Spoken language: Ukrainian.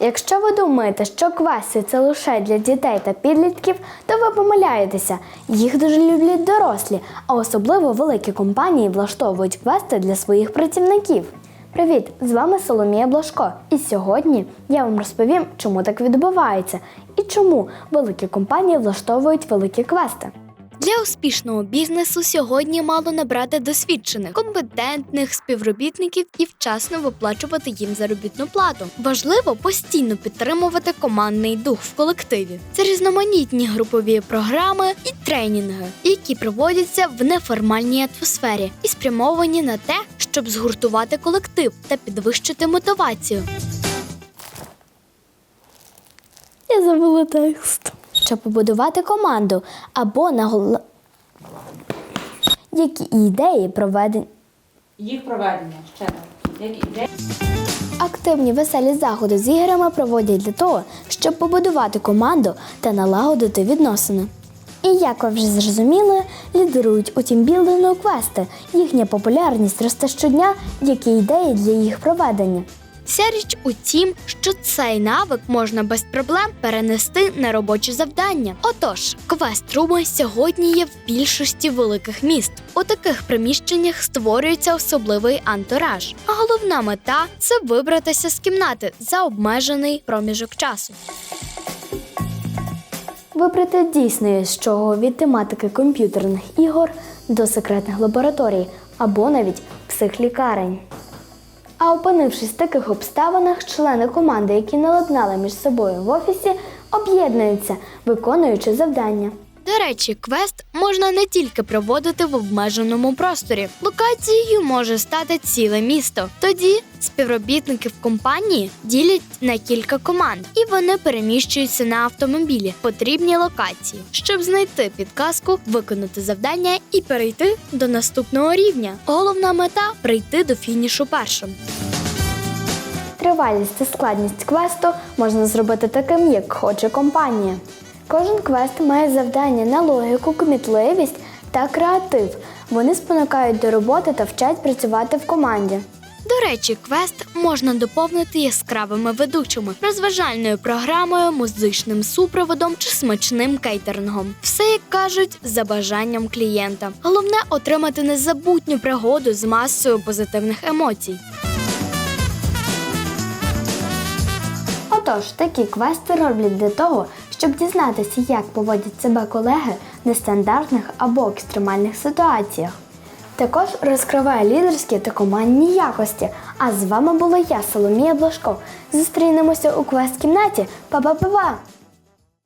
Якщо ви думаєте, що квести це лише для дітей та підлітків, то ви помиляєтеся. Їх дуже люблять дорослі, а особливо великі компанії влаштовують квести для своїх працівників. Привіт! З вами Соломія Блашко. І сьогодні я вам розповім, чому так відбувається і чому великі компанії влаштовують великі квести. Для успішного бізнесу сьогодні мало набрати досвідчених, компетентних співробітників і вчасно виплачувати їм заробітну плату. Важливо постійно підтримувати командний дух в колективі. Це різноманітні групові програми і тренінги, які проводяться в неформальній атмосфері і спрямовані на те, щоб згуртувати колектив та підвищити мотивацію. Я забула текст. Щоб побудувати команду або нагол... Які ідеї проведення. Їх проведення ще раз. Активні веселі заходи з іграми проводять для того, щоб побудувати команду та налагодити відносини. І як ви вже зрозуміли, лідерують у тімбілдингу квести. Їхня популярність росте щодня, які ідеї для їх проведення. Вся річ у тім, що цей навик можна без проблем перенести на робочі завдання. Отож, квест-руми сьогодні є в більшості великих міст. У таких приміщеннях створюється особливий антураж. А головна мета це вибратися з кімнати за обмежений проміжок часу. Вибрати дійсно з чого від тематики комп'ютерних ігор до секретних лабораторій або навіть психлікарень. А опинившись в таких обставинах, члени команди, які не між собою в офісі, об'єднуються, виконуючи завдання. До речі, квест можна не тільки проводити в обмеженому просторі. Локацією може стати ціле місто. Тоді співробітники в компанії ділять на кілька команд, і вони переміщуються на автомобілі в потрібні локації, щоб знайти підказку, виконати завдання і перейти до наступного рівня. Головна мета прийти до фінішу першим. Тривалість та складність квесту можна зробити таким, як хоче компанія. Кожен квест має завдання на логіку, кмітливість та креатив. Вони спонукають до роботи та вчать працювати в команді. До речі, квест можна доповнити яскравими ведучими, розважальною програмою, музичним супроводом чи смачним кейтерингом. Все як кажуть, за бажанням клієнта. Головне отримати незабутню пригоду з масою позитивних емоцій. Отож, такі квести роблять для того, щоб дізнатися, як поводять себе колеги в нестандартних або екстремальних ситуаціях. Також розкриває лідерські та командні якості. А з вами була я, Соломія Блашко. Зустрінемося у квест-кімнаті. Па-па-па-па!